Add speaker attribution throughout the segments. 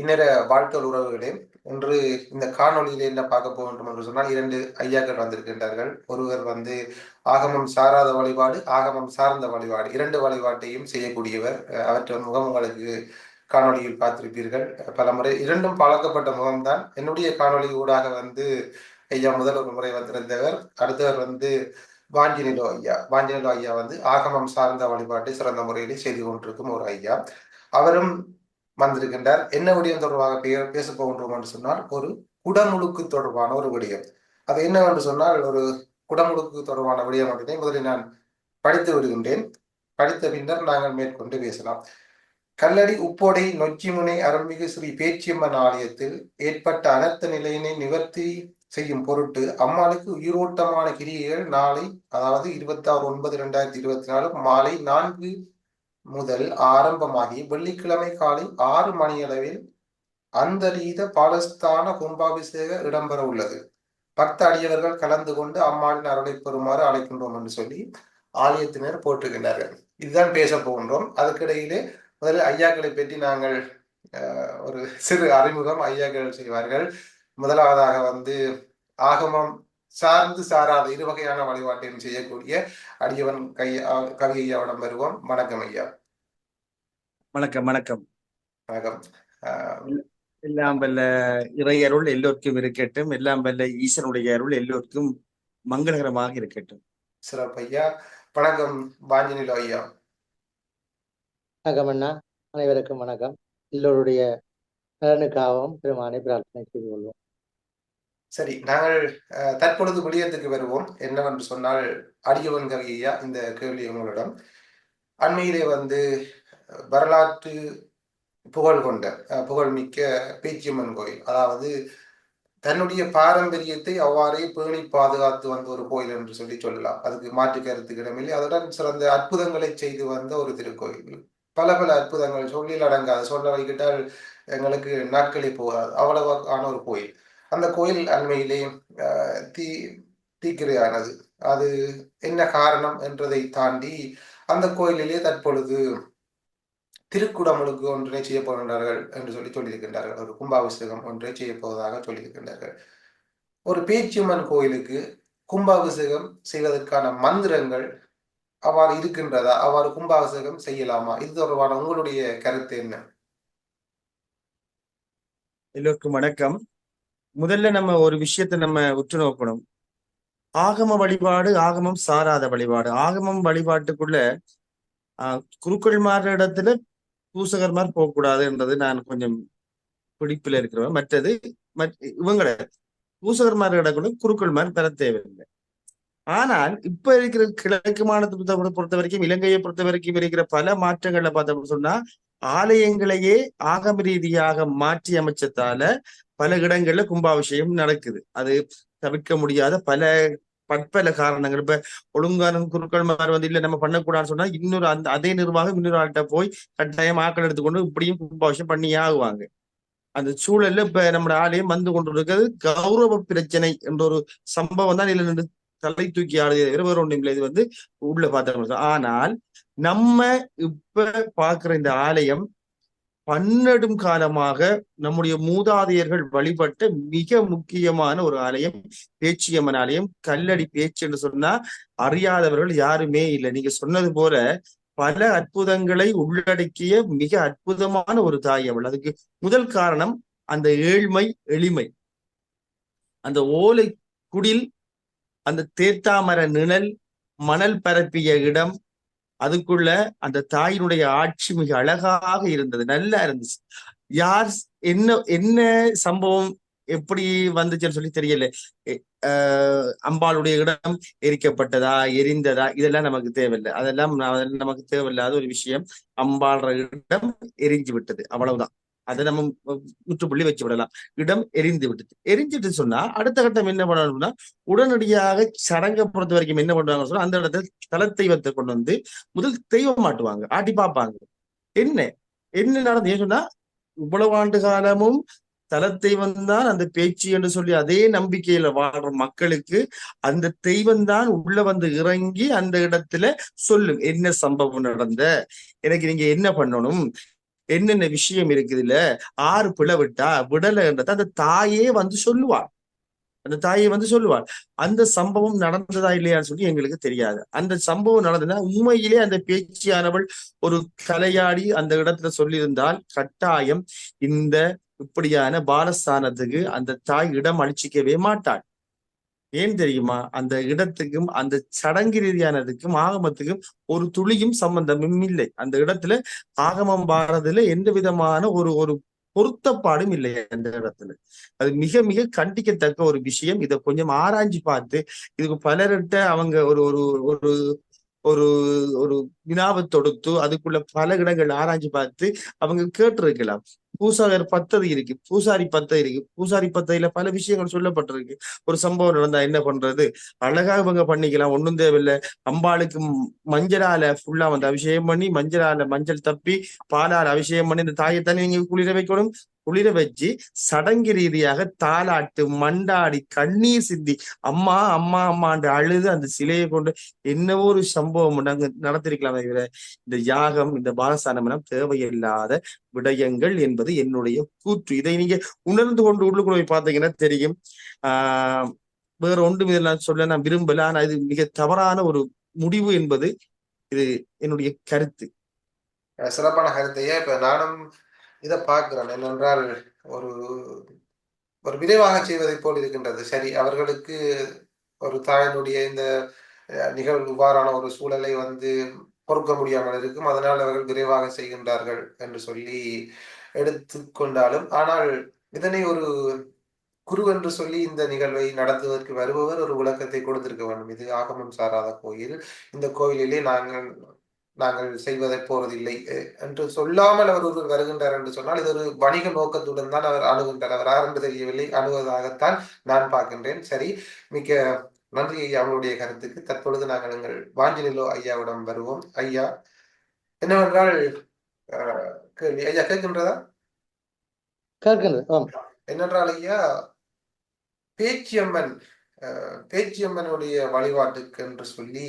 Speaker 1: இன்னர வாழ்க்கை உறவுகளே இன்று இந்த காணொலியில என்ன பார்க்க போகின்றோம் என்று சொன்னால் இரண்டு ஐயாக்கள் வந்திருக்கின்றார்கள். ஒருவர் வந்து ஆகமம் சாராத வழிபாடு ஆகமம் சார்ந்த வழிபாடு இரண்டு வழிபாட்டையும் செய்யக்கூடியவர். அவற்றை முகம் உங்களுக்கு காணொலியில் பார்த்திருப்பீர்கள். பல முறை இரண்டும் பழக்கப்பட்ட முகம்தான். என்னுடைய காணொலி ஊடாக வந்து ஐயா முதல் ஒரு முறை வந்திருந்தவர். அடுத்தவர் வந்து வாஞ்சினிலோ ஐயா. வாஞ்சினிலோ ஐயா வந்து ஆகமம் சார்ந்த வழிபாட்டை சிறந்த முறையிலே செய்து கொண்டிருக்கும் ஒரு ஐயா. அவரும் வந்திருக்கின்றார். என்ன விடயம் தொடர்பாக பேச போகின்றோம் என்று சொன்னால் ஒரு குடமுழுக்கு தொடர்பான ஒரு விடயம். அது என்னவென்று சொன்னால் ஒரு குடமுழுக்கு தொடர்பான விடயம் மட்டுமே முதலில் நான் படித்து விடுகின்றேன். படித்த பின்னர் நாங்கள் மேற்கொண்டு பேசலாம். கல்லடி உப்போடை நொச்சிமுனை அருள்மிகு ஸ்ரீ பேச்சியம்மன் ஆலயத்தில் ஏற்பட்ட அனர்த்த நிலையினை நிவர்த்தி செய்யும் பொருட்டு அம்மாளுக்கு உயிரோட்டமான கிரியைகள் நாளை அதாவது இருபத்தி ஆறு ஒன்பது இரண்டாயிரத்தி இருபத்தி நாலு மாலை நான்கு முதல் ஆரம்பமாகி வெள்ளிக்கிழமை காலை ஆறு மணியளவில் அந்தரீத பாலஸ்தான கும்பாபிஷேக இடம்பெற உள்ளது. பக்த அடியவர்கள் கலந்து கொண்டு அம்மாவின் அருளை பெறுமாறு அழைக்கின்றோம் என்று சொல்லி ஆலயத்தினர் போட்டுகின்றார்கள் இதுதான் பேச போகின்றோம். அதுக்கிடையிலே முதலில் ஐயாக்களை பற்றி நாங்கள் ஒரு சிறு அறிமுகம் ஐயாக்கள் செய்வார்கள். முதலாவதாக வந்து ஆகமம் சார்ந்து சாராத இரு வகையான வழிபாட்டையும் செய்யக்கூடிய அடியவன் கையா கவி ஐயாவிடம் வருவோம். வணக்கம் ஐயா.
Speaker 2: வணக்கம் வணக்கம்.
Speaker 1: வணக்கம்.
Speaker 2: எல்லாம் வல்ல இறையருள் எல்லோருக்கும் இருக்கட்டும். எல்லாம் வல்ல ஈசனுடைய அருள் எல்லோருக்கும் மங்களகரமாக இருக்கட்டும்.
Speaker 1: சிறப்பு ஐயா. வணக்கம் பாஞ்சனிலோ ஐயா.
Speaker 3: வணக்கம் அண்ணா. அனைவருக்கும் வணக்கம். எல்லோருடைய நலனுக்காகவும் பெருமானை பிரார்த்தனை செய்து கொள்வோம்.
Speaker 1: சரி நாங்கள் தற்பொழுது விடயத்துக்கு வருவோம். என்னவென்று சொன்னால் அடியவன் கவியா இந்த கேள்வி உங்களிடம். அண்மையிலே வந்து வரலாற்று புகழ் கொண்ட புகழ்மிக்க பேச்சியம்மன் கோயில். அதாவது தன்னுடைய பாரம்பரியத்தை அவ்வாறே பேணி பாதுகாத்து வந்த ஒரு கோயில் என்று சொல்லி சொல்லலாம். அதுக்கு மாற்று கருத்துக்கு இடமில்லை அதுடன் சிறந்த அற்புதங்களை செய்து வந்த ஒரு திருக்கோயில். பல பல அற்புதங்கள் சொல்லில் அடங்காது. சொல்ல வைக்கிட்டால் எங்களுக்கு நாட்களே போகாது. அவ்வளவான ஒரு கோயில். அந்த கோயில் அண்மையிலே தீ தீக்கிரையானது. அது என்ன காரணம் என்றதை தாண்டி அந்த கோயிலிலே தற்பொழுது திருக்குடமுழுக்கு ஒன்றை செய்ய போகின்றார்கள் என்று சொல்லி சொல்லியிருக்கின்றார்கள். ஒரு கும்பாபிஷேகம் ஒன்றை செய்ய போவதாக சொல்லியிருக்கின்றார்கள். ஒரு பேச்சியம்மன் கோயிலுக்கு கும்பாபிஷேகம் செய்வதற்கான மந்திரங்கள் அவ்வாறு இருக்கின்றதா? அவ்வாறு கும்பாபிஷேகம் செய்யலாமா? இது தொடர்பான உங்களுடைய கருத்து என்ன?
Speaker 2: எல்லோருக்கும் வணக்கம். முதல்ல நம்ம ஒரு விஷயத்த நம்ம உற்று நோக்கணும். ஆகம வழிபாடு ஆகமம் சாராத வழிபாடு. ஆகமம் வழிபாட்டுக்குள்ள ஆஹ் குருக்கள்மார் இடத்துல பூசகர்மார் போகக்கூடாது என்றது நான் கொஞ்சம் பிடிப்பில் இருக்கிறவன். மற்றது இவங்கள பூசகர்மார் இடக்குள்ள குருக்கள்மார் பெற தேவையில்லை. ஆனால் இப்ப இருக்கிற கிழக்கு மாநிலத்தை பொறுத்த வரைக்கும் இலங்கையை பொறுத்த வரைக்கும் இருக்கிற பல மாற்றங்கள்ல பார்த்தோம்னு சொன்னா ஆலயங்களையே ஆகம ரீதியாக மாற்றி அமைச்சதால பல இடங்கள்ல கும்பாபிஷேகம் நடக்குது. அது தவிர்க்க முடியாத பல பற்பல காரணங்கள். இப்ப ஒழுங்கான குருக்கள் மாதிரி வந்து இல்ல நம்ம பண்ணக்கூடாதுன்னு சொன்னா இன்னொரு அந்த அதே நிர்வாகம் இன்னொரு ஆள்கிட்ட போய் கட்டாயம் ஆக்கள் எடுத்துக்கொண்டு இப்படியும் கும்பாபிஷேகம் பண்ணியே ஆகுவாங்க அந்த சூழல்ல இப்ப நம்ம ஆலயம் வந்து கொண்டு இருக்கிறது கௌரவ பிரச்சனை என்ற ஒரு சம்பவம் தான் இதுல நின்று தலை தூக்கி ஆடுது. வேற ஒன்றும் இல்லை இது வந்து உள்ள பார்த்தோம் ஆனால் நம்ம இப்ப பாக்குற இந்த ஆலயம் பன்னெடும் காலமாக நம்முடைய மூதாதையர்கள் வழிபட்ட மிக முக்கியமான ஒரு ஆலயம் பேச்சியம்மன் ஆலயம் கல்லடி பேச்சு என்று சொன்னா அறியாதவர்கள் யாருமே இல்லை. நீங்க சொன்னது போல பல அற்புதங்களை உள்ளடக்கிய மிக அற்புதமான ஒரு தாய் அவள். அதுக்கு முதல் காரணம் அந்த ஏழ்மை எளிமை. அந்த ஓலை குடில் அந்த தேத்தாமர நிழல் மணல் பரப்பிய இடம் அதுக்குள்ள அந்த தாயினுடைய ஆட்சி மிக அழகாக இருந்தது நல்லா இருந்துச்சு. யார் என்ன என்ன சம்பவம் எப்படி வந்துச்சுன்னு சொல்லி தெரியல. அம்பாளுடைய இடம் எரிக்கப்பட்டதா எரிந்ததா இதெல்லாம் நமக்கு தேவையில்லை. அதெல்லாம் நமக்கு தேவையில்லாத ஒரு விஷயம். அம்பாள்ற இடம் எரிஞ்சு விட்டது. அவ்வளவுதான். அதை நம்ம முற்றுப்புள்ளி வச்சு விடலாம். இடம் எரிந்து விட்டது. எரிஞ்சிட்டு சொன்னா அடுத்த கட்டம் என்ன பண்ணணும்னா உடனடியாக சடங்கை பொறுத்த வரைக்கும் என்ன பண்ணுவாங்க சொன்னா அந்த இடத்துல தல தெய்வத்தை கொண்டு வந்து முதல் தெய்வம் மாட்டுவாங்க ஆட்டி பார்ப்பாங்க. என்ன? என்ன நடந்து? சொன்னா இவ்வளவு ஆண்டு காலமும் தல தெய்வம் தான் அந்த பேச்சு என்று சொல்லி அதே நம்பிக்கையில வாழ்ற மக்களுக்கு அந்த தெய்வம் தான் உள்ள வந்து இறங்கி அந்த இடத்துல சொல்லும் என்ன சம்பவம் நடந்த? எனக்கு நீங்க என்ன பண்ணணும்? என்னென்ன விஷயம் இருக்குதுல்ல ஆறு பிழை விட்டா விடலைன்றத அந்த தாயே வந்து சொல்லுவாள் அந்த தாயை வந்து சொல்லுவாள் அந்த சம்பவம் நடந்ததா இல்லையான்னு சொல்லி எங்களுக்கு தெரியாது. அந்த சம்பவம் நடந்ததுன்னா உண்மையிலே அந்த பேச்சியானவள் ஒரு கலையாடி அந்த இடத்துல சொல்லியிருந்தால் கட்டாயம் இந்த இப்படியான பாலஸ்தானத்துக்கு அந்த தாய் இடம் அழிச்சிக்கவே மாட்டாள். ஏன் தெரியுமா? அந்த இடத்துக்கும் அந்த சடங்கு ரீதியானதுக்கும் ஆகமத்துக்கும் ஒரு துளியும் சம்பந்தமும் இல்லை. அந்த இடத்துல ஆகமம் பாடுறதுல எந்த விதமான ஒரு ஒரு பொருத்தப்பாடும் இல்லை அந்த இடத்துல. அது மிக மிக கண்டிக்கத்தக்க ஒரு விஷயம். இதை கொஞ்சம் ஆராய்ஞ்சு பார்த்து இதுக்கு பலர்கிட்ட அவங்க ஒரு ஒரு ஒரு ஒரு ஒரு வினாவை தொடுத்து அதுக்குள்ள பல இடங்கள் ஆராய்ஞ்சு பார்த்து அவங்க கேட்டிருக்கலாம். பூசாகர் பத்ததி இருக்கு. பூசாரி பத்ததி இருக்கு. பூசாரி பத்ததியில பல விஷயங்கள் சொல்லப்பட்டிருக்கு. ஒரு சம்பவம் நடந்தா என்ன பண்றது? அழகா இவங்க பண்ணிக்கலாம். ஒன்றும் தேவையில்லை. அம்பாளுக்கு மஞ்சளால ஃபுல்லா வந்து அபிஷேகம் பண்ணி மஞ்சளால மஞ்சள் தப்பி பாலால் அபிஷேகம் பண்ணி இந்த தாயை தண்ணி நீங்க குளிர வைக்கணும்? குளிர வச்சு சடங்கு ரீதியாக தாலாட்டு மண்டாடி கண்ணீர் சிந்தி அம்மா அம்மா அம்மாண்டு அழுது அந்த சிலையை கொண்டு என்னவோ ஒரு சம்பவம் நடந்திருக்கலாம் நடத்திருக்கலாமே இந்த யாகம் இந்த பாலஸ்தானம் எல்லாம் தேவையில்லாத விடயங்கள் என்பது. என்பது என்னுடைய கூற்று. இதை நீங்க உணர்ந்து கொண்டு உள்ளுக்குள்ள போய் பார்த்தீங்கன்னா தெரியும். ஆஹ் வேற ஒன்றும் இதில் நான் சொல்ல நான் விரும்பல. ஆனா இது மிக தவறான ஒரு முடிவு என்பது இது என்னுடைய கருத்து.
Speaker 1: சிறப்பான கருத்தையே இப்ப நானும் இதை பார்க்கிறேன்? என்னென்றால் ஒரு ஒரு விரைவாக செய்வதை போல் இருக்கின்றது. சரி அவர்களுக்கு ஒரு தாயினுடைய இந்த நிகழ்வு இவ்வாறான ஒரு சூழலை வந்து பொறுக்க முடியாமல் இருக்கும். அதனால் அவர்கள் விரைவாக செய்கின்றார்கள் என்று சொல்லி எடுத்துக்கொண்டாலும் ஆனால் இதனை ஒரு குரு என்று சொல்லி இந்த நிகழ்வை நடத்துவதற்கு வருபவர் ஒரு விளக்கத்தை கொடுத்திருக்க வேண்டும். இது ஆகமம் சாராத கோயில். இந்த கோயிலிலே நாங்கள் நாங்கள் செய்வதை போவதில்லை என்று சொல்லாமல் அவர் ஒருவர் வருகின்றார் என்று சொன்னால் இது ஒரு வணிக நோக்கத்துடன் தான் அவர் அணுகின்றார். அவர் யார் என்று தெரியவில்லை அணுவதாகத்தான் நான் பார்க்கின்றேன். சரி மிக்க நன்றி ஐயா அவங்களுடைய கருத்துக்கு. தற்பொழுது நாங்கள் எங்கள் வாஞ்சிநிலோ ஐயாவிடம் வருவோம். ஐயா என்னவென்றால் கேள்வி. ஐயா கேட்கின்றதா? என்னென்றால் ஐயா பேச்சியம்மன் பேச்சியம்மனுடைய வழிபாட்டுக்கு என்று சொல்லி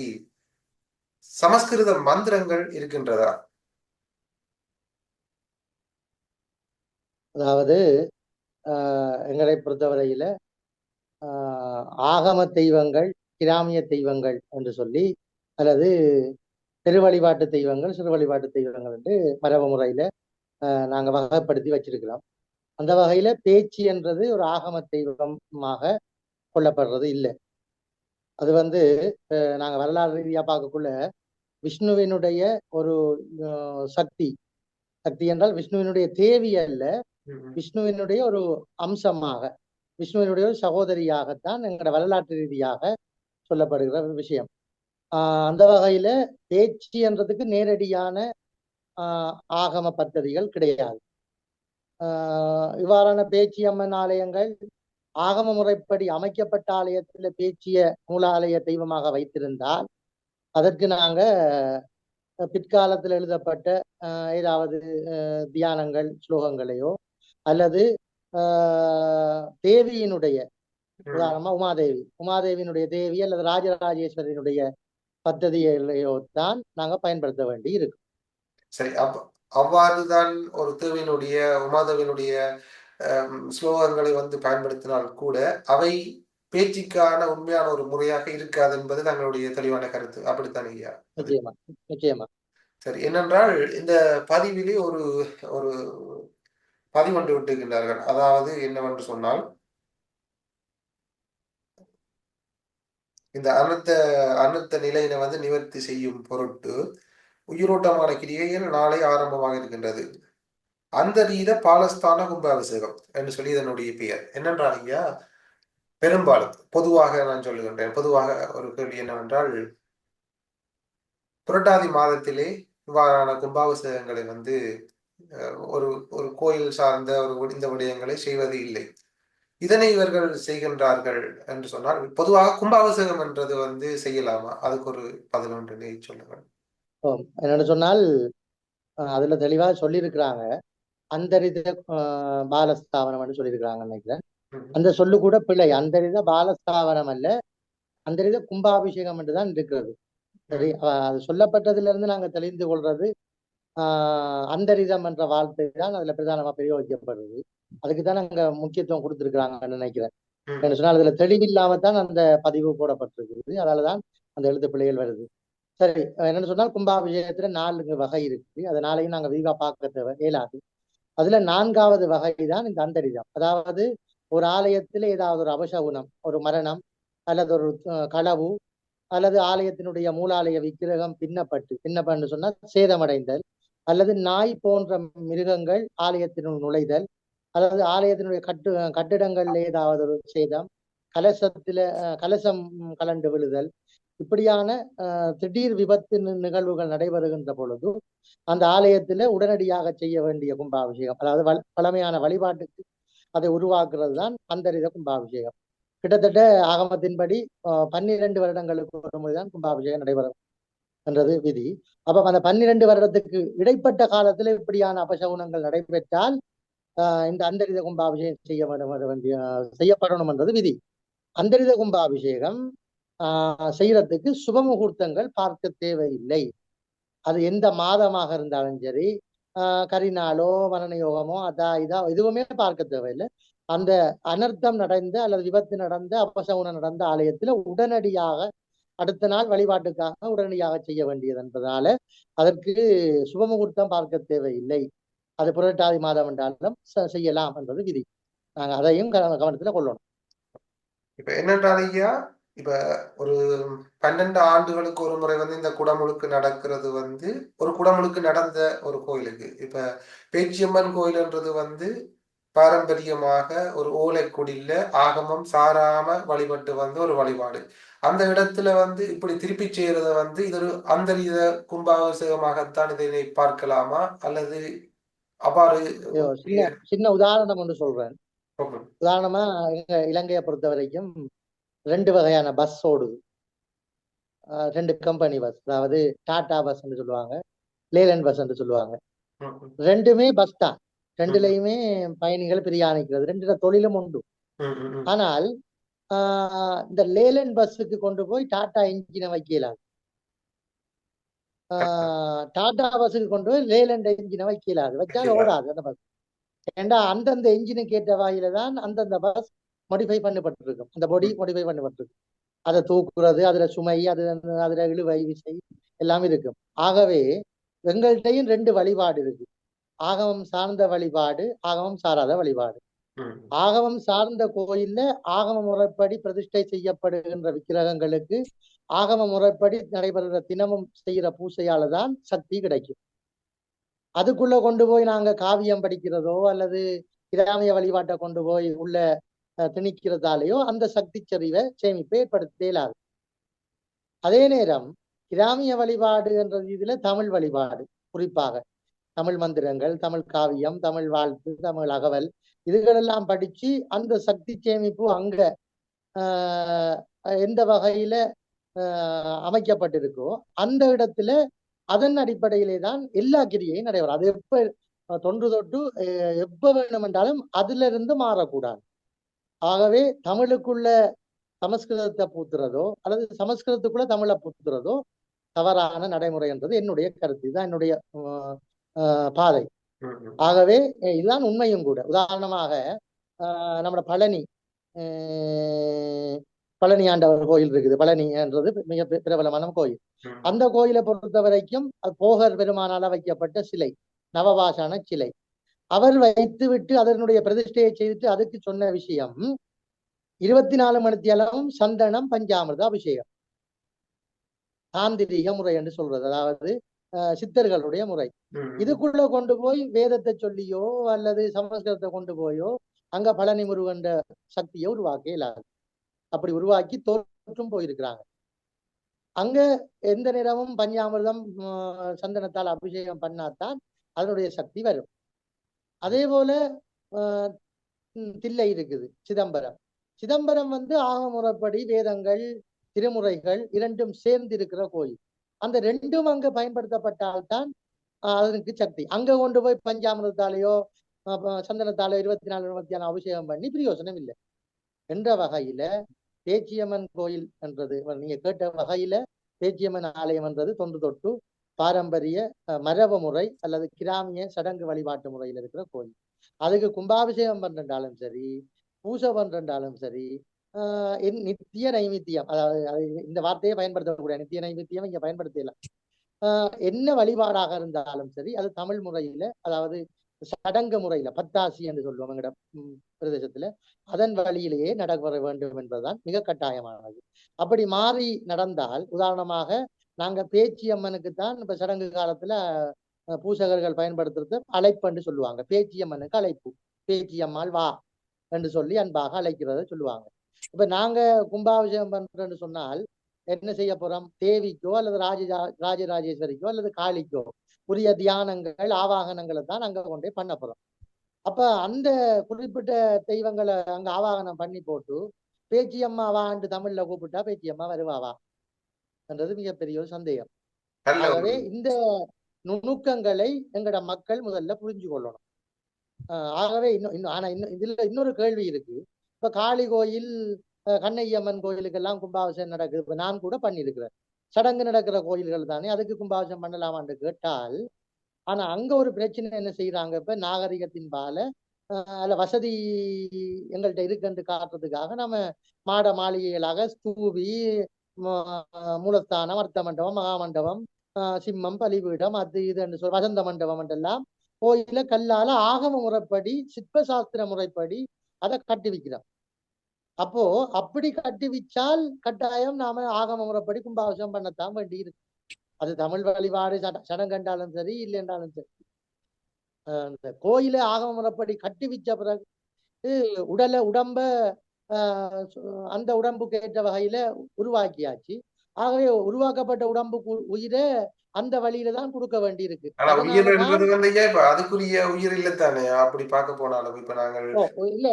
Speaker 1: சமஸ்கிருத மந்திரங்கள் இருக்கின்றதா?
Speaker 3: அதாவது ஆஹ் எங்களை பொறுத்தவரையில ஆஹ் ஆகம தெய்வங்கள் கிராமிய தெய்வங்கள் என்று சொல்லி அல்லது தெரு வழிபாட்டு தெய்வங்கள் சிறு வழிபாட்டு தெய்வங்கள் என்று மரபு முறையில ஆஹ் நாங்க வகைப்படுத்தி வச்சிருக்கிறோம். அந்த வகையில பேச்சு என்றது ஒரு ஆகம தெய்வமாக கொள்ளப்படுறது இல்லை. அது வந்து அஹ் நாங்க வரலாறு ரீதியா பார்க்கக்குள்ள விஷ்ணுவினுடைய ஒரு சக்தி சக்தி என்றால் விஷ்ணுவினுடைய தேவி அல்ல விஷ்ணுவினுடைய ஒரு அம்சமாக விஷ்ணுவினுடைய ஒரு சகோதரியாகத்தான் எங்களோட வரலாற்று ரீதியாக சொல்லப்படுகிற ஒரு விஷயம். அந்த வகையில பேச்சு என்றதுக்கு நேரடியான ஆஹ் ஆகம பദ്ധதிகள் கிடையாது. ஆஹ் இவ்வாறான பேச்சியம்மன் ஆலயங்கள் ஆகம முறைப்படி அமைக்கப்பட்ட ஆலயத்துல பேச்சிய மூலாலய தெய்வமாக வைத்திருந்தால் அதற்கு நாங்க பிற்காலத்தில் எழுதப்பட்ட ஏதாவது தியானங்கள் ஸ்லோகங்களையோ அல்லது ஆஹ், தேவியினுடைய உதாரணமா உமாதேவி. உமாதேவியினுடைய தேவி அல்லது ராஜராஜேஸ்வரியினுடைய பദ്ധதிகளையோ தான் நாங்க பயன்படுத்த வேண்டி இருக்கு
Speaker 1: சரி அவ் அவ்வாறுதான் ஒரு தேவியினுடைய உமாதேவியினுடைய அம், ஸ்லோகங்களை வந்து பயன்படுத்தினால் கூட அவை பேச்சுக்கான உண்மையான ஒரு முறையாக இருக்காது என்பது தங்களுடைய தெளிவான கருத்து. அப்படித்தானே ஐயா?
Speaker 3: நிச்சயமா நிச்சயமா.
Speaker 1: சரி என்னென்றால் இந்த பதிவிலே ஒரு ஒரு பதிவொன்று விட்டிருக்கின்றார்கள். அதாவது என்னவென்று சொன்னால் இந்த அனர்த்த அனர்த்த நிலையினை வந்து நிவர்த்தி செய்யும் பொருட்டு உயிரோட்டமான கிரியைகள் நாளை ஆரம்பமாக இருக்கின்றது. அந்த ரீத பாலஸ்தான கும்பாபிஷேகம் என்று சொல்லி இதனுடைய பெயர். என்னென்றால் ஐயா பெரும்பாலும் பொதுவாக நான் சொல்லுகின்றேன் பொதுவாக ஒரு கேள்வி என்னவென்றால் புரட்டாதி மாதத்திலே இவ்வாறான கும்பாபிஷேகங்களை வந்து ஒரு ஒரு கோயில் சார்ந்த ஒரு இந்த விடயங்களை செய்வது இல்லை. இதனை இவர்கள் செய்கின்றார்கள் என்று சொன்னால் பொதுவாக கும்பாபிஷேகம் என்றது வந்து செய்யலாமா? அதுக்கு ஒரு பதில் ஒன்றினை சொல்லுங்கள்.
Speaker 3: என்னன்னு சொன்னால் அதுல தெளிவா சொல்லியிருக்கிறாங்க. அந்தரித பாலஸ்தாபனம் சொல்லியிருக்கிறாங்கன்னு நினைக்கிறேன். அந்த சொல்லு கூட பிழை. அந்தரித பாலஸ்தாபனம் அல்ல அந்தரித கும்பாபிஷேகம் என்றுதான் இருக்கிறது. சரி அது சொல்லப்பட்டதுல இருந்து நாங்க தெளிந்து கொள்றது ஆஹ் அந்தரிதம் என்ற வார்த்தை தான் அதுல பிரதானமா பிரயோகிக்கப்படுது. அதுக்கு தான் அங்க முக்கியத்துவம் கொடுத்திருக்கிறாங்கன்னு நினைக்கிறேன். சொன்னால் அதுல தெளிவில்லாம தான் அந்த பதிவு போடப்பட்டிருக்குது. அதனாலதான் அந்த எழுத்து பிழைகள் வருது. சரி என்னன்னு சொன்னால் கும்பாபிஷேகத்துல நான்கு வகை இருக்கு. அதனாலையும் நாங்க விரிவா பார்க்க தேவை இயலாது. அதுல நான்காவது வகை தான் இந்த அந்தரிதம். அதாவது ஒரு ஆலயத்துல ஏதாவது ஒரு அபசகுணம் ஒரு மரணம் அல்லது ஒரு களவு அல்லது ஆலயத்தினுடைய மூலாலய விக்கிரகம் பின்னப்பட்டு பின்னப்பட்டு சொன்னா சேதமடைந்தல் அல்லது நாய் போன்ற மிருகங்கள் ஆலயத்தினுள் நுழைதல் அல்லது ஆலயத்தினுடைய கட்டு கட்டிடங்கள்ல ஏதாவது ஒரு சேதம் கலசத்துல கலசம் கலண்டு விழுதல் இப்படியான திடீர் விபத்து நிகழ்வுகள் நடைபெறுகின்ற பொழுது அந்த ஆலயத்துல உடனடியாக செய்ய வேண்டிய கும்பாபிஷேகம் அதாவது வழ- பழமையான வழிபாட்டுக்கு அதை உருவாக்குறது தான் அந்தரித கும்பாபிஷேகம். கிட்டத்தட்ட ஆகமத்தின்படி பன்னிரண்டு வருடங்களுக்கு ஒரு முறைதான் கும்பாபிஷேகம் நடைபெறும் என்றது விதி. அப்ப அந்த பன்னிரண்டு வருடத்துக்கு இடைப்பட்ட காலத்துல இப்படியான அபசகுனங்கள் நடைபெற்றால் இந்த அந்தரித கும்பாபிஷேகம் செய்ய வேண்டிய செய்யப்படணும் என்றது விதி. அந்தரித கும்பாபிஷேகம் ஆஹ் செய்யறதுக்கு சுபமுகூர்த்தங்கள் பார்க்க தேவையில்லை. அது எந்த மாதமாக இருந்தாலும் சரி ஆஹ் கரிநாளோ மரணயோகமோ அதா இதா எதுவுமே பார்க்க தேவையில்லை. அந்த அனர்த்தம் நடந்த அல்லது விபத்து நடந்த அபசகுனம் நடந்த ஆலயத்துல உடனடியாக அடுத்த நாள் வழிபாட்டுக்காக உடனடியாக செய்ய வேண்டியது என்பதால அதற்கு சுபமுகூர்த்தம் பார்க்க தேவையில்லை. அது புரட்டாதி மாதம் என்றாலும் செய்யலாம் என்பது விதி. நாங்க அதையும் கவனத்துல கொள்ளணும்.
Speaker 1: இப்ப என்னன்றால் ஐயா? இப்ப ஒரு பன்னெண்டு ஆண்டுகளுக்கு ஒரு முறை வந்து இந்த குடமுழுக்கு நடக்கிறது வந்து ஒரு குடமுழுக்கு நடந்த ஒரு கோயிலுக்கு. இப்ப பேச்சியம்மன் கோயில்ன்றது வந்து பாரம்பரியமாக ஒரு ஓலைக்குடியில ஆகமம் சாராம வழிபட்டு வந்த ஒரு வழிபாடு. அந்த இடத்துல வந்து இப்படி திருப்பி செய்யறத வந்து இது ஒரு அந்தரித கும்பாபிஷேகமாகத்தான் இதனை பார்க்கலாமா? அல்லது அவ்வாறு
Speaker 3: சின்ன சின்ன உதாரணம் ஒன்று சொல்றேன். உதாரணமா எங்க இலங்கையை பொறுத்த வரைக்கும் ரெண்டு வகையான பஸ் ஓடுது. ரெண்டு கம்பெனி பஸ் அதாவது டாடா பஸ் சொல்லுவாங்க லேலண்ட் பஸ் சொல்லுவாங்க.
Speaker 1: ம், ம்,
Speaker 3: ரெண்டுமே பஸ் தான். ரெண்டுலயுமே பயணிகள் பிரயாணிக்கிறது. ரெண்டு தொழிலும் உண்டு. ஆனால் ஆஹ் இந்த லேலண்ட் பஸ்ஸுக்கு கொண்டு போய் டாடா இன்ஜினை வைக்கலாம் ஆஹ் டாடா பஸ்ஸுக்கு கொண்டு போய் லேலண்ட் இன்ஜினை வைக்கலாது வச்சாலும். ஓடாது அந்த பஸ். ஏண்டா அந்தந்த இன்ஜினுக்கு ஏற்ற வகையில தான் அந்தந்த பஸ் மாடிஃபை பண்ணப்பட்டிருக்கும். அந்த பொடி மாடிஃபை பண்ணப்பட்டிருக்கும். அதை தூக்குறது அதுல சுமை அது அதுல இழுவை விசை எல்லாம் இருக்கும். ஆகவே எங்கள்கிட்டயும் ரெண்டு வழிபாடு இருக்கு. ஆகமம் சார்ந்த வழிபாடு ஆகமம் சாராத வழிபாடு.
Speaker 1: ம்,
Speaker 3: ஆகமம் சார்ந்த கோயில்ல ஆகம முறைப்படி பிரதிஷ்டை செய்யப்படுகின்ற விக்கிரகங்களுக்கு ஆகம முறைப்படி நடைபெறுகிற தினமும் செய்கிற பூசையால தான் சக்தி கிடைக்கும். அதுக்குள்ள கொண்டு போய் நாங்க காவியம் படிக்கிறதோ அல்லது கிராமிய வழிபாட்டை கொண்டு போய் உள்ள அஹ், திணிக்கிறதாலேயோ அந்த சக்தி சரிவை சேமிப்பை ஏற்படுத்தே இல்லாது. அதே நேரம் கிராமிய வழிபாடு என்ற இதுல தமிழ் வழிபாடு குறிப்பாக தமிழ் மந்திரங்கள் தமிழ் காவியம் தமிழ் வாழ்த்து தமிழ் அகவல் இதுகளெல்லாம் படிச்சு அந்த சக்தி சேமிப்பு அங்க ஆஹ் எந்த வகையில அமைக்கப்பட்டிருக்கோ அந்த இடத்துல அதன் அடிப்படையிலே தான் எல்லா கிரியையும் நடைபெறும். அது எப்ப தொன்று தொட்டு எப்ப வேணுமென்றாலும் அதுல இருந்து மாறக்கூடாது. ஆகவே தமிழுக்குள்ள சமஸ்கிருதத்தை பூத்துறதோ அல்லது சமஸ்கிருதத்துக்குள்ள தமிழை பூத்துறதோ தவறான நடைமுறை என்றது என்னுடைய கருத்து. இதுதான் என்னுடைய பாதை. ஆகவே இதுதான் உண்மையும் கூட. உதாரணமாக ஆஹ் நம்ம பழனி பழனி ஆண்டவர் கோயில் இருக்குது. பழனின்றது மிக பிர- பிரபலமான கோயில். அந்த கோயிலை பொறுத்த வரைக்கும் போகர் பெருமானால வைக்கப்பட்ட சிலை நவபாஷான சிலை. அவர் வைத்து விட்டு அதனுடைய பிரதிஷ்டையை செய்துட்டு அதுக்கு சொன்ன விஷயம் இருபத்தி நாலு மணித்தியாலும் சந்தனம் பஞ்சாமிர்த அபிஷேகம். தாந்திரிக முறை என்று சொல்றது. அதாவது சித்தர்களுடைய முறை. இதுக்குள்ள கொண்டு போய் வேதத்தை சொல்லியோ அல்லது சமஸ்கிருதத்தை கொண்டு போயோ அங்க பழனி முருகன்ற சக்தியை உருவாக்க இயலாது. அப்படி உருவாக்கி தோற்றும் போயிருக்கிறாங்க. அங்க எந்த நிறமும் பஞ்சாமிர்தம் சந்தனத்தால் அபிஷேகம் பண்ணாதான் அதனுடைய சக்தி வரும். அதே போல ஆஹ் தில்லை இருக்குது சிதம்பரம். சிதம்பரம் வந்து ஆகமுறைப்படி வேதங்கள் திருமுறைகள் இரண்டும் சேர்ந்து இருக்கிற கோயில். அந்த ரெண்டும் அங்க பயன்படுத்தப்பட்டால்தான் அதற்கு சக்தி. அங்க கொண்டு போய் பஞ்சாமிரத்தாலேயோ சந்தனத்தாலோ இருபத்தி நாலு இருபத்தி நாலு அபிஷேகம் பண்ணி பிரயோசனம் இல்லை. என்ற வகையில பேச்சியம்மன் கோயில் என்றது. நீங்க கேட்ட வகையில பேச்சியம்மன் ஆலயம் என்றது தொன்று தொட்டு பாரம்பரிய மரபு முறை அல்லது கிராமிய சடங்கு வழிபாட்டு முறையில் இருக்கிற கோயில். அதுக்கு கும்பாபிஷேகம் பண்றாலும் சரி பூசை பண்றாலும் சரி ஆஹ் என் நித்திய நைமித்தியம். அதாவது இந்த வார்த்தையை பயன்படுத்தக்கூடிய நித்திய நைமித்தியம் இங்க பயன்படுத்தலாம் ஆஹ் என்ன வழிபாடாக இருந்தாலும் சரி அது தமிழ் முறையில அதாவது சடங்கு முறையில பத்தாசி என்று சொல்லுவோம் எங்கட பிரதேசத்துல. அதன் வழியிலேயே நடைபெற வேண்டும் என்பதுதான் மிக கட்டாயமானது. அப்படி மாறி நடந்தால் உதாரணமாக நாங்க பேச்சியம்மனுக்கு தான் இப்ப சடங்கு காலத்துல பூசகர்கள் பயன்படுத்துறது அழைப்புன்னு சொல்லுவாங்க. பேச்சியம்மனுக்கு அழைப்பு. பேச்சி அம்மாள் வா என்று சொல்லி அன்பாக அழைக்கிறத சொல்லுவாங்க. இப்ப நாங்க கும்பாபிஷேகம் பண்றோம்னு சொன்னால் என்ன செய்ய போறோம்? தேவிக்கோ அல்லது ராஜ ராஜராஜேஸ்வரிக்கோ அல்லது காளிக்கோ உரிய தியானங்கள் ஆவாகனங்களை தான் அங்க கொண்டே பண்ண போறோம். அப்ப அந்த குறிப்பிட்ட தெய்வங்களை அங்க ஆவாகனம் பண்ணி போட்டு பேச்சியம்மா வாண்டு தமிழ்ல கூப்பிட்டா பேச்சியம்மா வருவாவா? என்றது மிகப்பெரிய ஒரு சந்தேகம். ஆகவே இந்த நுணுக்கங்களை எங்கட மக்கள் முதல்ல புரிஞ்சு கொள்ளணும். ஆஹ் ஆகவே இன்னும் இன்னும் ஆனா இன்னும் இதுல இன்னொரு கேள்வி இருக்கு. இப்ப காளி கோயில் கண்ணையம்மன் கோயிலுக்கெல்லாம் கும்பாபிஷேகம் நடக்குது. இப்ப நான் கூட பண்ணியிருக்கிறேன். சடங்கு நடக்கிற கோயில்கள் தானே அதுக்கு கும்பாபிஷேகம் பண்ணலாமான்னு கேட்டால் ஆனா அங்க ஒரு பிரச்சனை என்ன செய்யறாங்க இப்ப நாகரிகத்தின் பால ஆஹ் அல்ல வசதி எங்கள்கிட்ட இருக்குன்னு காட்டுறதுக்காக நம்ம மாட மாளிகைகளாக ஸ்தூபி ம- மூலஸ்தானம் அர்த்த மண்டபம் மகாமண்டபம் ஆஹ் சிம்மம் பலிபீடம் அது இதுன்னு சொல் வசந்த மண்டபம் எல்லாம் கோயில கல்லால ஆகம முறைப்படி சிற்ப சாஸ்திர முறைப்படி அதை கட்டி வைக்கிறோம் அப்போ அப்படி கட்டுவிச்சால் கட்டாயம் நாம ஆகம முறைப்படி கும்பாபிஷேகம் பண்ணத்தான் வேண்டி இருக்கு. அது தமிழ் வழிபாடு சடம் கண்டாலும் சரி இல்லைன்றாலும் சரி. ஆஹ் இந்த கோயிலை ஆகம முறைப்படி கட்டுவிச்ச பிறகு உடலை உடம்ப அந்த உடம்புக்கு ஏற்ற வகையில உருவாக்கியாச்சு. ஆகவே உருவாக்கப்பட்ட உடம்புக்கு உயிரை அந்த வழியில தான் கொடுக்க வேண்டி இருக்கு
Speaker 1: ஆனா உயிர் இப்ப அதுக்குரிய உயிர் இல்லத்தானே அப்படி பார்க்க போனாலும் இப்ப நாங்கள்
Speaker 3: இல்ல.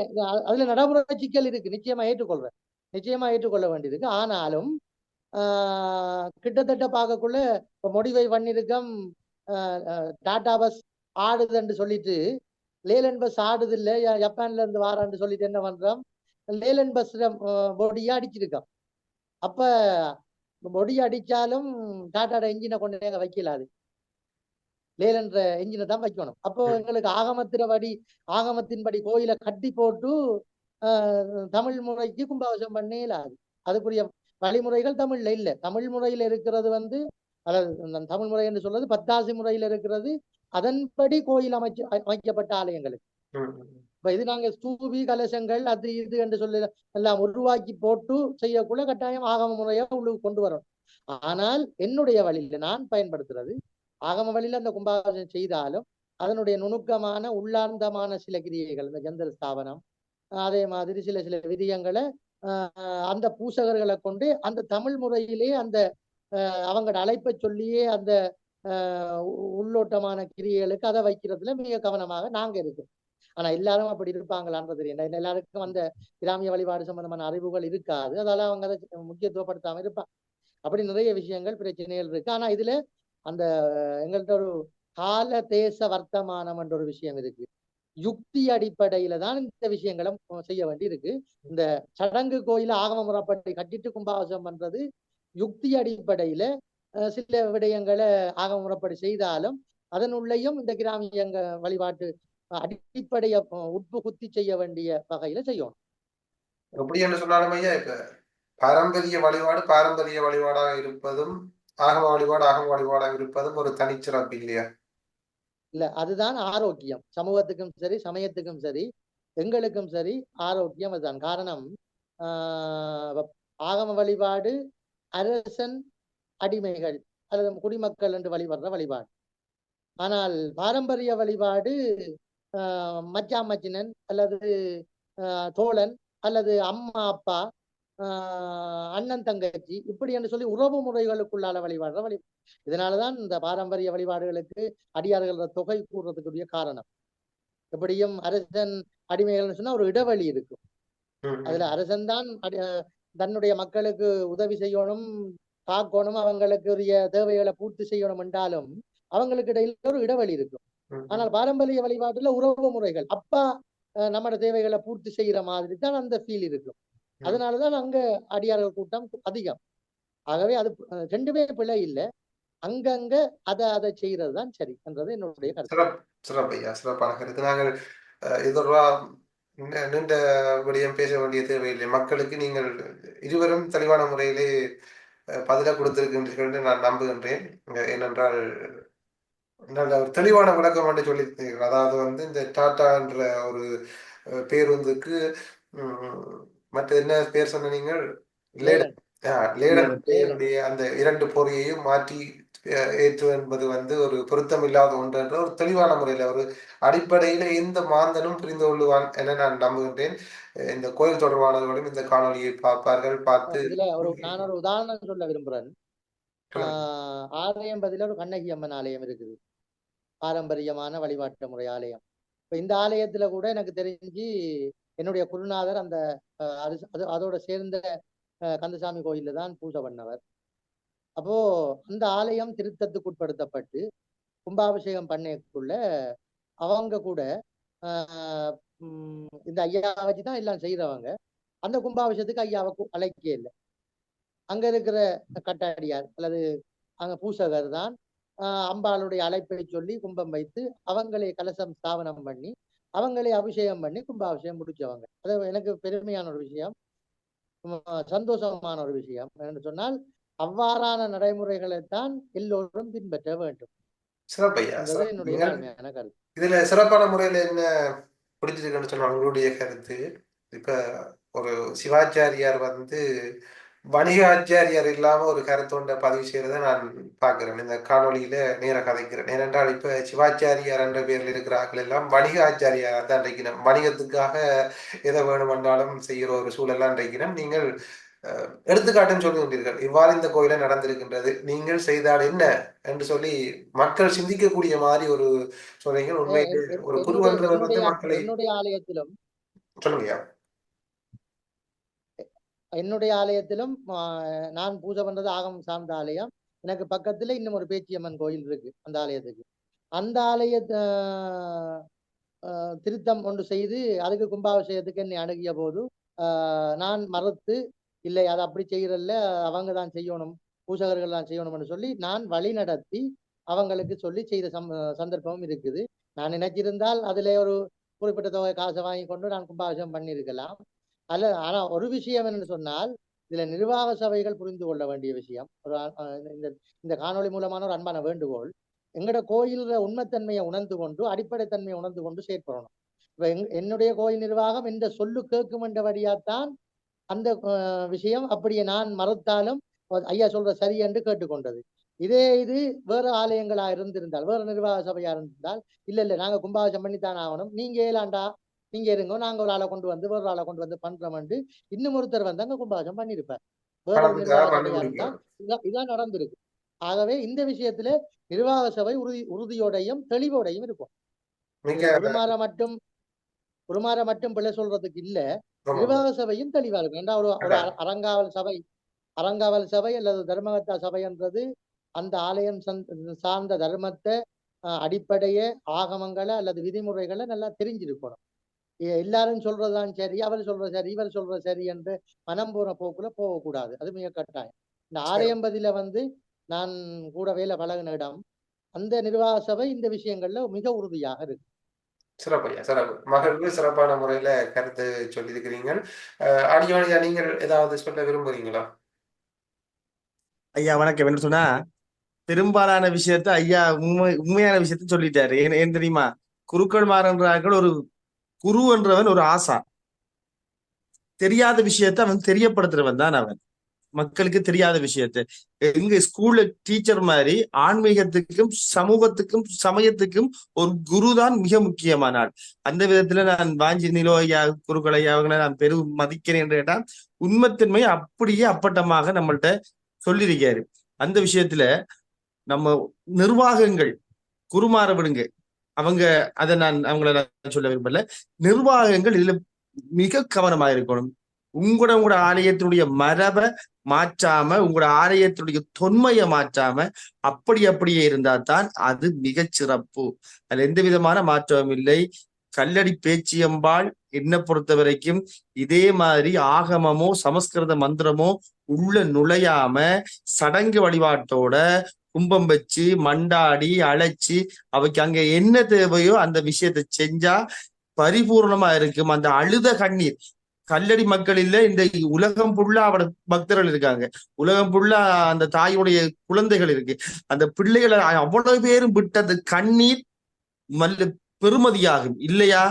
Speaker 3: அதுல நடைமுறை சிக்கல் இருக்கு. நிச்சயமா ஏற்றுக்கொள்றேன் நிச்சயமா ஏற்றுக்கொள்ள வேண்டியிருக்கு. ஆனாலும் கிட்டத்தட்ட பார்க்கக்குள்ள இப்ப முடிவை பண்ணிருக்கம் டாடா பஸ் ஆடுதுன்னு சொல்லிட்டு லேலன் பஸ் ஆடுது இல்ல ஜப்பான்ல இருந்து வாரான்னு சொல்லிட்டு என்ன பண்றோம்? லேலன் பஸ் பொடியா அடிச்சிருக்கோம். அப்ப பொடி அடிச்சாலும் டாட்டாட என்ஜினை கொண்டு அங்க வைக்கல அது. லேலன்ற என்ஜினை தான் வைக்கணும். அப்போ. எங்களுக்கு ஆகமத்தினபடி ஆகமத்தின்படி கோயிலை கட்டி போட்டு ஆஹ், தமிழ் முறைக்கு கும்பாபிஷேகம் பண்ணே இல்லாது அதுக்குரிய வழிமுறைகள் தமிழ்ல இல்ல. தமிழ் முறையில இருக்கிறது வந்து அதாவது தமிழ் முறை என்று சொல்றது பத்தாசி முறையில இருக்கிறது. அதன்படி கோயில் அமைச்சு அமைக்கப்பட்ட ஆலயங்களுக்கு. இப்ப இது நாங்க ஸ்தூபி கலசங்கள் அது இது என்று சொல்லி எல்லாம் உருவாக்கி போட்டு செய்யக்குள்ள கட்டாயம் ஆகம முறையா உள்ளுக்கு கொண்டு வரணும். ஆனால் என்னுடைய வழியில நான் பயன்படுத்துறது ஆகம வழியில அந்த கும்பாபிஷேகம் செய்தாலும் அதனுடைய நுணுக்கமான உள்ளார்ந்தமான சில கிரியைகள் இந்த ஜந்தர் ஸ்தாபனம் அதே மாதிரி சில சில விதியங்களை ஆஹ் அந்த பூசகர்களை கொண்டு அந்த தமிழ் முறையிலே அந்த ஆஹ் அவங்களோட அழைப்பை சொல்லியே அந்த உள்ளோட்டமான கிரியைகளுக்கு அதை வைக்கிறதுல மிக கவனமாக நாங்க இருக்கோம் ஆனா எல்லாரும் அப்படி இருப்பாங்களான்றது தெரியல ஏன்னா எல்லாருக்கும் அந்த கிராமிய வழிபாடு சம்பந்தமான அறிவுகள் இருக்காது. அதால அவங்க அதை முக்கியத்துவப்படுத்தாம இருப்பாங்க. அப்படி நிறைய விஷயங்கள் பிரச்சனைகள் இருக்கு. ஆனா இதுல அந்த எங்கள்கிட்ட ஒரு கால தேச வர்த்தமானம் என்ற ஒரு விஷயம் இருக்கு. யுக்தி அடிப்படையில தான் இந்த விஷயங்களை செய்ய வேண்டி இருக்கு. இந்த சடங்கு கோயில ஆகம முறைப்படி கட்டிட்டு கும்பாபிஷேகம் பண்றது யுக்தி அடிப்படையில சில விடயங்களை ஆகம முறைப்படி செய்தாலும் அதனுள்ளேயும் இந்த கிராமியங்க வழிபாட்டு அடிப்படைய உட்புகுத்தி செய்ய வேண்டிய வகையில செய்யணும்.
Speaker 1: எப்படி என்று சொன்னாலும் ஐயா இப்ப பாரம்பரிய வழிபாடு பாரம்பரிய வழிபாடாக இருப்பதும் ஆகம வழிபாடு ஆகம வழிபாடாக இருப்பதும் ஒரு தனிச்சிறப்பு இல்லையா?
Speaker 3: இல்ல அதுதான் ஆரோக்கியம். சமூகத்துக்கும் சரி சமயத்துக்கும் சரி எங்களுக்கும் சரி ஆரோக்கியம் அதுதான். காரணம் ஆகம வழிபாடு அரசன் அடிமைகள் அல்லது குடிமக்கள் என்று வழிபடுற வழிபாடு. ஆனால் பாரம்பரிய வழிபாடு ஆஹ் மச்சான் மச்சினன் அல்லது தோழன் அல்லது அம்மா அப்பா அண்ணன் தங்கச்சி இப்படி என்று சொல்லி உறவு முறைகளுக்குள்ளால வழிபாடுற வழி இதனாலதான் இந்த பாரம்பரிய வழிபாடுகளுக்கு அடியார்களோட தொகை கூடுறதுக்குரிய காரணம் எப்படியும் அரசன் அடிமைகள்னு சொன்னா ஒரு இடைவெளி இருக்கும். அதுல அரசன் தான் தன்னுடைய மக்களுக்கு உதவி செய்யணும் காக்கணும் அவங்களுக்கு உரிய தேவைகளை பூர்த்தி செய்யணும் என்றாலும் அவங்களுக்கு இடையில ஒரு இடைவெளி இருக்கும். ஆனால் பாரம்பரிய வழிபாட்டுல உறவு முறைகள் அப்பா நம்மட தேவைகளை பூர்த்தி செய்யற மாதிரி தான் அந்த ஃபீல் இருக்கும். அதனாலதான் அங்க அடியார்கள் கூட்டம் அதிகம். ஆகவே அது ரெண்டுமே பிழை இல்லை. அங்கங்க அதை அதை செய்யறது தான் சரி என்றது என்னுடைய கருத்து.
Speaker 1: சிறப்பு சிறப்பு ஐயா சிறப்பான கருத்து. நாங்கள் அஹ், இது தொடர்பா நீண்ட- விடயம் பேச வேண்டிய தேவையில்லை. மக்களுக்கு நீங்கள் இருவரும் தெளிவான முறையிலே பதிலாக கொடுத்திருக்கின்றீர்கள் என்று நான் நம்புகின்றேன். ஏனென்றால் நல்ல ஒரு தெளிவான விளக்கம் என்று சொல்லியிருந்தீர்கள் அதாவது வந்து இந்த டாடா என்ற ஒரு பேருந்துக்கு மற்ற என்ன பேர் சொன்ன நீங்கள்? லேடன். ஆஹ், லேடன்
Speaker 2: லேடன்.
Speaker 1: பெயருடைய அந்த இரண்டு பொறியையும் மாற்றி ஏற்று என்பது வந்து ஒரு பொருத்தம் இல்லாத ஒன்று என்ற ஒரு தெளிவான முறையில் ஒரு அடிப்படையில எந்த மாந்தனும் புரிந்து கொள்ளுவான் என நான் நம்புகின்றேன். இந்த கோயில் தொடர்பானவர்களும் இந்த காணொளியை பார்ப்பார்கள் பார்த்து
Speaker 3: நான் ஒரு உதாரணம் சொல்ல விரும்புறேன் ஆலயம் பதிலா ஒரு கண்ணகி அம்மன் ஆலயம் இருக்குது. பாரம்பரியமான வழிபாட்டு முறை ஆலயம். இப்ப இந்த ஆலயத்துல கூட எனக்கு தெரிஞ்சு என்னுடைய குருநாதர் அந்த அது அதோட சேர்ந்த கந்தசாமி கோயில்ல தான் பூஜை பண்ணவர். அப்போ அந்த ஆலயம் திருத்தத்துக்கு உட்படுத்தப்பட்டு கும்பாபிஷேகம் பண்ணக்குள்ள அவங்க கூட ஆஹ் உம் இந்த ஐயாவை வச்சு தான் எல்லாம் செய்யறவங்க அந்த கும்பாபிஷேகத்துக்கு ஐயாவை அழைக்கே இல்லை. அங்க இருக்கிற கட்டாடியார் அல்லது அங்க பூசகர் தான் அம்பாளுடைய அழைப்பை சொல்லி கும்பம் வைத்து அவங்களே கலசம் ஸ்தாபனம் பண்ணி அவங்களே அபிஷேகம் பண்ணி கும்பாபிஷேகம் முடிச்சவங்க. அது எனக்கு பெருமையான ஒரு விஷயம். சந்தோஷமான ஒரு விஷயம். என்று சொன்னால் அவ்வாறான நடைமுறைகளைத்தான் எல்லோரும் பின்பற்ற வேண்டும்.
Speaker 1: இதுல சிறப்பான முறையில என்ன பிடிச்சிருக்குன்னு சொன்னா உங்களுடைய கருத்து. இப்ப ஒரு சிவாச்சாரியார் வந்து வணிக ஆச்சாரியார் இல்லாம ஒரு கருத்தொண்ட பதிவு செய்யறதை நான் பார்க்கிறேன். இந்த காணொளியில நேர கதைக்கிறேன் ஏனென்றால் இப்ப சிவாச்சாரியார் என்ற பேரில் இருக்கிற ஆட்கள் எல்லாம் வணிக ஆச்சாரியார் தான் நினைக்கிறேன் வணிகத்துக்காக எதை வேணுமென்றாலும் செய்கிற ஒரு சூழலாம் நினைக்கிறேன் நீங்கள் அஹ், எடுத்துக்காட்டுன்னு சொல்லுகின்றீர்கள் இவ்வாறு இந்த கோயில நடந்திருக்கின்றது. நீங்கள் செய்தால் என்ன என்று சொல்லி மக்கள் சிந்திக்கக்கூடிய மாதிரி ஒரு சொல்றீங்க உண்மையிலே ஒரு குருவன்றவர் வந்து மக்களை சொல்லுங்கய்யா.
Speaker 3: என்னுடைய ஆலயத்திலும் நான் பூஜை பண்றது ஆகம் சார்ந்த ஆலயம். எனக்கு பக்கத்துல இன்னும் ஒரு பேச்சியம்மன் கோயில் இருக்கு அந்த ஆலயத்துக்கு. அந்த ஆலய ஆஹ், ஆஹ், திருத்தம் ஒன்று செய்து அதுக்கு கும்பாபிஷேகத்துக்கு என்னை அணுகிய போது நான் மறுத்து இல்லை அதை அப்படி செய்யறதில்ல அவங்க தான் செய்யணும் பூசகர்கள் தான் செய்யணும்னு சொல்லி நான் வழி நடத்தி அவங்களுக்கு சொல்லி செய்த சம் சந்தர்ப்பமும் இருக்குது. நான் நினைச்சிருந்தால் அதுல ஒரு குறிப்பிட்ட தொகை காசை வாங்கி கொண்டு நான் கும்பாபிஷேகம் பண்ணியிருக்கலாம். அல்ல ஆனா ஒரு விஷயம் என்னன்னு சொன்னால் இதுல நிர்வாக சபைகள் புரிந்து கொள்ள வேண்டிய விஷயம். ஒரு இந்த இந்த காணொளி மூலமான ஒரு அன்பான வேண்டுகோள். எங்கட கோயில்ல உண்மைத்தன்மையை உணர்ந்து கொண்டு அடிப்படைத்தன்மையை உணர்ந்து கொண்டு செயற்படணும். இப்ப என்னுடைய கோயில் நிர்வாகம் இந்த சொல்லு கேட்கும் என்றபடியாத்தான் அந்த விஷயம் அப்படியே நான் மறுத்தாலும் ஐயா சொல்ற சரி என்று கேட்டுக்கொண்டது. இதே இது வேற ஆலயங்களா இருந்திருந்தால் வேற நிர்வாக சபையா இருந்திருந்தால் இல்ல இல்ல நாங்க கும்பாபிஷம் பண்ணித்தான் ஆகணும். நீங்க ஏலாண்டா? நீங்க இருங்க நாங்க ஒரு ஆளை கொண்டு வந்து வேற ஆளை கொண்டு வந்து பண்றோம்னு இன்னும் ஒருத்தர் வந்து அங்க கும்பாபிஷேகம் பண்ணிருப்பார் வேற ஒரு இதான் நடந்திருக்கு. ஆகவே இந்த விஷயத்துல நிர்வாக சபை உறுதி உறுதியோடையும் தெளிவோடையும் இருக்கும் உருமாற மட்டும் உருமாற மட்டும் பிள்ளை சொல்றதுக்கு இல்ல. நிர்வாக சபையும் தெளிவா இருக்கும். ஏன்னா ஒரு ஒரு
Speaker 1: அதான்.
Speaker 3: அர- அறங்காவல் சபை அறங்காவல் சபை அல்லது தர்மகர்த்தா சபைன்றது அந்த ஆலயம் சார்ந்த தர்மத்தை அடிப்படையை ஆகமங்களை அல்லது விதிமுறைகளை நல்லா தெரிஞ்சிருக்கணும். எல்லாரும் சொல்றதுதான் சரி அவர் சொல்றது சரி இவர் சொல்றது சரி என்று மனம் போற போக்குல போகக்கூடாது. அது மிக கட்டாயம். இந்த ஆலயம்பதியில வந்து நான் கூட வேலை பழகின இடம் அந்த நிர்வாக சபை இந்த விஷயங்கள்ல மிக உறுதியாக இருக்கு.
Speaker 1: சிறப்பையா சிறப்பு. மகிழ்வு சிறப்பான முறையில கருத்து சொல்லியிருக்கிறீங்க அஹ், அடியோனியா நீங்கள் ஏதாவது சொல்ல விரும்புறீங்களா?
Speaker 2: ஐயா வணக்கம். என்ன சொன்னா பெரும்பாலான விஷயத்த ஐயா உண்மை உண்மையான விஷயத்த சொல்லிட்டாரு. ஏன் ஏன் தெரியுமா? குருக்கள் மாறன்றார்கள் ஒரு குரு என்றவன் ஒரு ஆசா. தெரியாத விஷயத்த அவன் தெரியப்படுத்துறவன் தான் அவன். மக்களுக்கு தெரியாத விஷயத்த. எங்க ஸ்கூல்ல டீச்சர் மாதிரி ஆன்மீகத்துக்கும் சமூகத்துக்கும் சமயத்துக்கும் ஒரு குரு தான் மிக முக்கியமான ஆள். அந்த விதத்துல நான் வாஞ்சி நிலோ குருக்களையா அவங்களை நான் பெரும் மதிக்கிறேன் என்று கேட்டா உண்மைத்தன்மை அப்படியே அப்பட்டமாக நம்மள்ட்ட சொல்லியிருக்காரு. அந்த விஷயத்துல நம்ம நிர்வாகங்கள் குருமாற விடுங்க. அவங்க அதை நான் அவங்கள நான் சொல்ல விரும்பல. நிர்வாகங்கள் இதுல மிக கவனமா இருக்கணும். உங்களோட உங்களோட ஆலயத்தினுடைய மரபை மாற்றாம உங்களோட ஆலயத்தினுடைய தொன்மையை மாற்றாம அப்படி அப்படியே இருந்தா தான் அது மிக சிறப்பு. அதுல எந்த விதமான மாற்றமும் இல்லை. கல்லடி பேச்சியம்பாள் என்ன பொறுத்த வரைக்கும் இதே மாதிரி ஆகமமோ சமஸ்கிருத மந்திரமோ உள்ள நுழையாம சடங்கு வழிபாட்டோட கும்பம் வச்சு மண்டாடி அழைச்சி அவைக்கு அங்க என்ன தேவையோ அந்த விஷயத்தை செஞ்சா பரிபூர்ணமா இருக்கும். அந்த அழுத கண்ணீர். கல்லடி மக்கள் இல்ல இந்த உலகம் ஃபுல்லா அவட பக்தர்கள் இருக்காங்க. உலகம் ஃபுல்லா அந்த தாயுடைய குழந்தைகள் இருக்கு. அந்த பிள்ளைகளை அவ்வளவு பேரும் விட்டது கண்ணீர் மல்ல பெருமதியாகும். இல்லையா?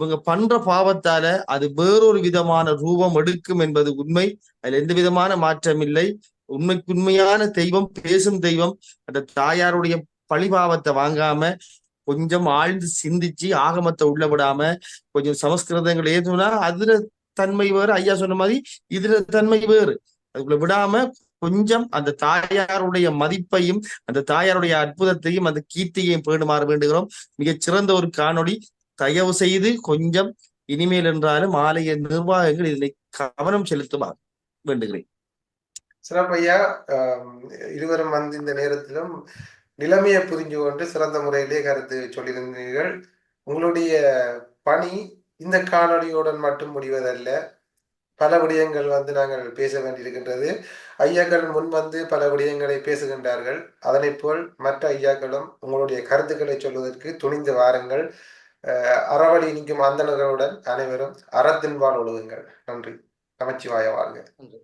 Speaker 2: இவங்க பண்ற பாவத்தால அது வேறொரு விதமான ரூபம் எடுக்கும் என்பது உண்மை. அதுல எந்த விதமான மாற்றம் இல்லை உண்மைக்கு உண்மையான தெய்வம் பேசும் தெய்வம். அந்த தாயாருடைய பழிபாவத்தை வாங்காம கொஞ்சம் ஆழ்ந்து சிந்திச்சு ஆகமத்தை உள்ள விடாம கொஞ்சம் சமஸ்கிருதங்கள் ஏதுனா அதுல தன்மை வேறு. ஐயா சொன்ன மாதிரி இதுல தன்மை வேறு. அதுக்குள்ள விடாம கொஞ்சம் அந்த தாயாருடைய மதிப்பையும் அந்த தாயாருடைய அற்புதத்தையும் அந்த கீர்த்தியையும் பேணுமாறு வேண்டுகிறோம். மிகச் சிறந்த ஒரு காணொளி. தயவு செய்து கொஞ்சம் இனிமேல் என்றாலும் ஆலய நிர்வாகங்கள் இதனை கவனம் செலுத்துமாறு வேண்டுகிறேன்.
Speaker 1: சிறப்பையா இருவரும் வந்து இந்த நேரத்திலும் நிலைமையை புரிஞ்சு கொண்டு சிறந்த முறையிலே கருத்து சொல்லியிருந்தீர்கள். உங்களுடைய பணி இந்த காணொலியுடன் மட்டும் முடிவதல்ல பல விடயங்கள் வந்து நாங்கள் பேச வேண்டியிருக்கின்றது. ஐயாக்கள் முன் வந்து பல விடயங்களை பேசுகின்றார்கள். அதனைப் போல் மற்ற ஐயாக்களும் உங்களுடைய கருத்துக்களை சொல்வதற்கு துணிந்து வாருங்கள். அறவழி நிற்கும் அந்தணர்களுடன் அனைவரும் அறத்தின்பால் ஒழுகுங்கள். நன்றி. நமச்சிவாய வாழ்க.
Speaker 3: நன்றி.